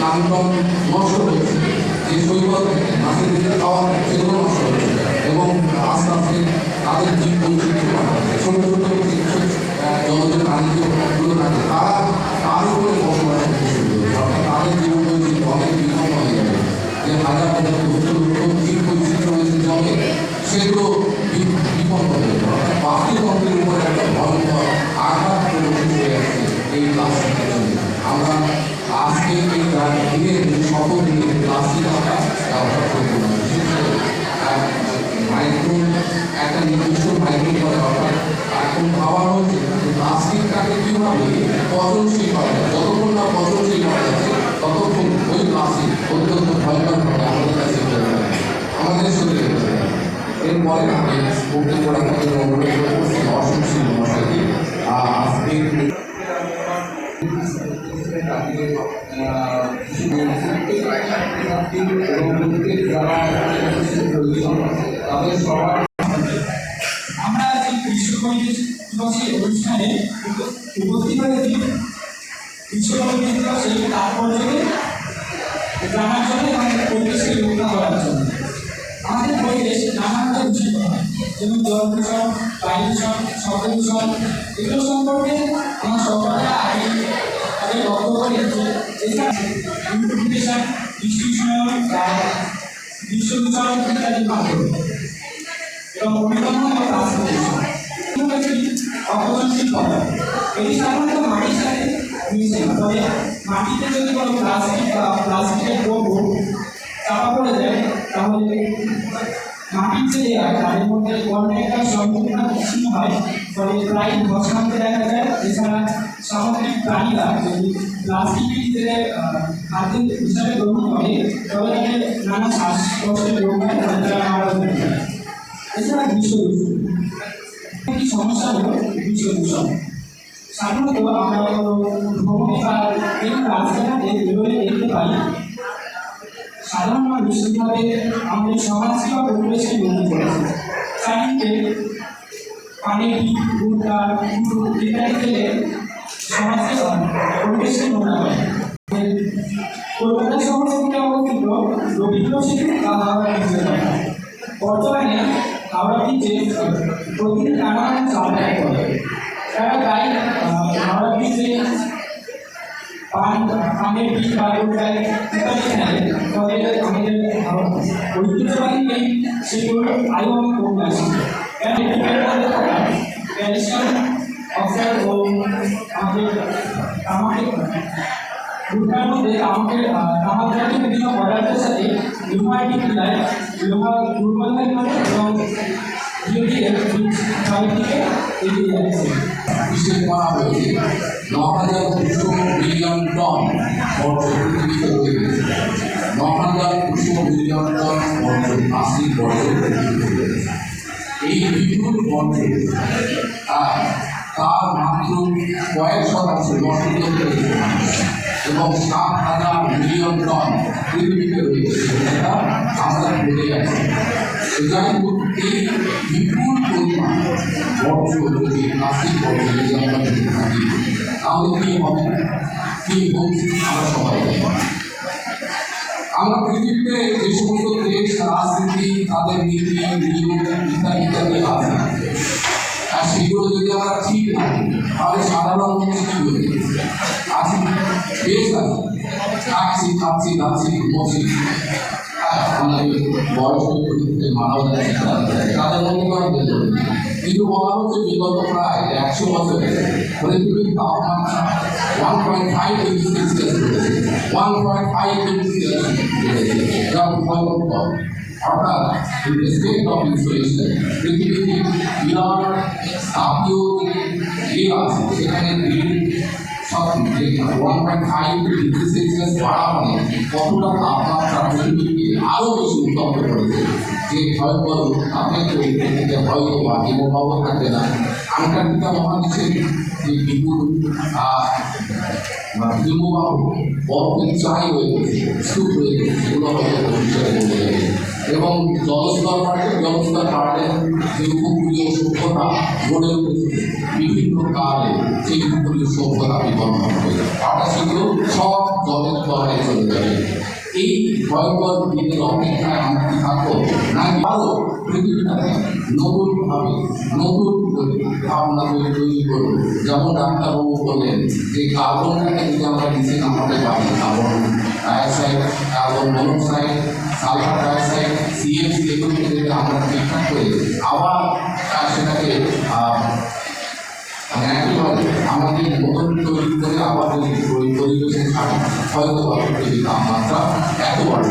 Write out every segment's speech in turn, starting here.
Plankton নষ্ট হয়েছে যে শৈবাল মাছের দিকে খাওয়া সেগুলো নষ্ট হয়েছে এবং আস্তে আস্তে তাদের জীব বৈচিত্র্য ছোটো ছোটো কিছু জলজ প্রাণীগুলো থাকে। তারা তার উপরে বসবাস করতে শুরু করে অর্থাৎ তাদের জীবন অনেক বিলম্ব হয়ে যাবে যে হাজার হাজার নির্দিষ্ট মাইক্রো করে অর্থাৎ এখন ভাবা হচ্ছে প্লাস্টিকটাকে কীভাবে পচনশীল করা যায় যতক্ষণ না পচনশীল করা যাচ্ছে ততক্ষণ ওই প্লাস্টিক অত্যন্ত ভয়ঙ্করভাবে আমাদের কাছে আমাদের শরীরে এরপরে আমি বক্তব্য রাখার জন্য অনুরোধ উপস্থিত হয়েছি বিশ্বকর্মী দিবসে তাৎপর্যকে জানার জন্য এবং পরিবেশকে রক্ষা করার জন্য। আমাদের পরিবেশ নানাভাবে দূষিত হয়। যেমন জল দূষণ, বায়ু দূষণ, শব্দ দূষণ, এগুলো সম্পর্কে আমার আগে আগে রেখেছে এছাড়া বিশ্ব দূষণ মাধ্যমে এবং প্লাস্টিক দূষণ এটি সাধারণত মাটির সাথে মিশে তবে মাটিতে যদি কোনো প্লাস্টিক বা প্লাস্টিকের দ্রব্য চাপা পড়ে যায়, তাহলে মাটির যে লেয়ার তাদের মধ্যে কর্ণেকার সম্পূর্ণ বিচ্ছিন্ন হয়। ফলে প্রায় ধসানতে দেখা যায়, এছাড়া সামুদ্রিক প্রাণীরা যদি প্লাস্টিকের ভিতরে খাদ্য হিসাবে গ্রহণ করে, তবে তাদের নানা শ্বাসকষ্টের রোগ হয় তাদের তারা মারা যেতে পারে এছাড়া বিশ্ব দূষণ একটি সমস্যা হলো? বিশ্ব দূষণ সাধারণত আমরা ভ্রমণে বা এই রাস্তাঘাটে বেরোলে দেখতে পাই সাধারণ মানুষ কীভাবে আমাদের সমাজকে বা পরিবেশকে গ্রহণ করেছে চারিদিকে ফেলে সমাজকে কলকাতা শহর অবস্থিত রবীন্দ্র সেতু বা বর্তমানে হাওড়া ব্রিজে প্রতিদিন নানা রকম করে তাই হাওড়া ব্রিজে পান পানের বীজ বা গোটায় ইত্যাদি ফলে আমাদের আহ, ঐতিহ্যবাহী এই সেগুলোর আয়ু কমে আসে ক্যালসিয়াম অক্সাইড ও আমাদের আমাদের গুটকার মধ্যে আমাকে তামাক জাতীয় বিভিন্ন পদার্থের সাথে লোহাটি ক্রিয়ায় লোহা দুর্বল হয়ে পড়ে এবং ধীরে ছয়ের দিকে এগিয়ে যাচ্ছে হিসেব করা হয়েছে। ন হাজার দুশো মিলিয়ন টন বর্জ্য পৃথিবীতে রয়ে ন হাজার দুশো মিলিয়ন টন বর্জ্য প্লাস্টিক বর্জ্য এই বিপুল বর্জ্য আহ, তার মাত্র কয়েক শতাংশ হয়েছে এবং সাত হাজার মিলিয়ন টন পৃথিবীতে রয়েছে সেটা আমরা ভুলে যাচ্ছি হোক এই বিপুল পরিমাণ বর্জ্য যদি আমরা পৃথিবীতে যে সমস্ত দেশ রাজনীতি তাদের নীতি নিয়ম ইত্যাদি ইত্যাদি আছে আর সেগুলো যদি আমরা ঠিক না তাহলে সাধারণ মানুষ কি হয়ে? আছি বেশ আছে খাচ্ছি খাচ্ছি খাচ্ছি ঘুমোচ্ছি হ্যাঁ, আমাদের বয়স হয়ে মানব যাচ্ছে তাদের রয়েছে। কিন্তু বলা হচ্ছে বিগত প্রায় একশো বছরে পৃথিবীর তাপমাত্রা one point five degree one point five degree Celsius যা ভয়ঙ্কর অর্থাৎ রেসপেক্ট ইয়ে আছে সেখানে সব one point five degree Celsius বাড়া মানে কতটা তাপমাত্রা পৃথিবীকে আরও বেশি উত্তপ্ত করেছে যে ভয়ঙ্কর তাপের পরিপ্রেক্ষিতে হয়তো বা হিমবাহ থাকবে না আন্টার্কটিকা মহাদেশের যে বিপুল হিমবাহ বরফের চাই হয়ে গেছে স্তূপ হয়ে গেছে এবং জলস্তর বাড়লে জলস্তর বাড়লে যে উপকূলীয় সভ্যতা গড়ে উঠেছে, বিভিন্ন কালে সেই উপকূলীয় সভ্যতা বিবর্ণ হয়ে যাবে আটা শুধু সব জলের তলায় চলে যাবে এই ভয়ঙ্কর দিনের অপেক্ষায় আমরা থাকব? না ভালো পৃথিবীটাকে নতুনভাবে, নতুন করে ভাবনা করে তৈরি করব। যেমন ডাক্তারবাবু বললেন যে, কার্বনটাকে যদি আমরা নিচে নামাতে পারি, carbon dioxide, carbon monoxide sulphur dioxide CFC এগুলো যেটা আমরা ট্রিটমেন্ট করে আবার সেটাকে আমাদের নতুন তৈরি করে আবার যদি পরিবেশে হয়তো তাপমাত্রা এত বড়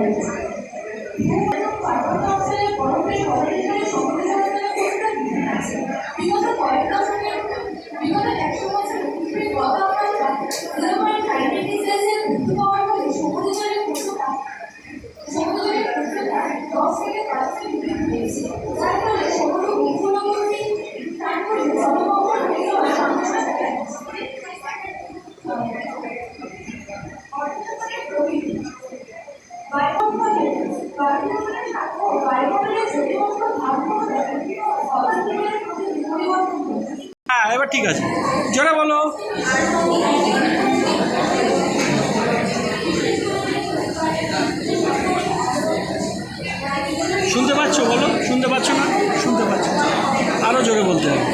Amen. হ্যাঁ এবার ঠিক আছে। জোরে বলো। শুনতে পাচ্ছ বলো? শুনতে পাচ্ছ না? শুনতে পাচ্ছ। আরও জোরে বলতে হবে।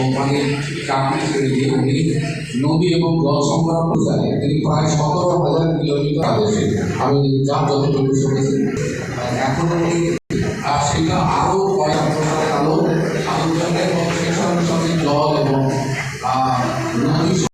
কোম্পানির চাকরি ছেড়ে দিয়ে উনি নদী এবং জল সংক্রান্ত যায় তিনি প্রায় সতেরো হাজার কিলোমিটার আদেশে আমি যা যতটুকু শুনেছি। এখনও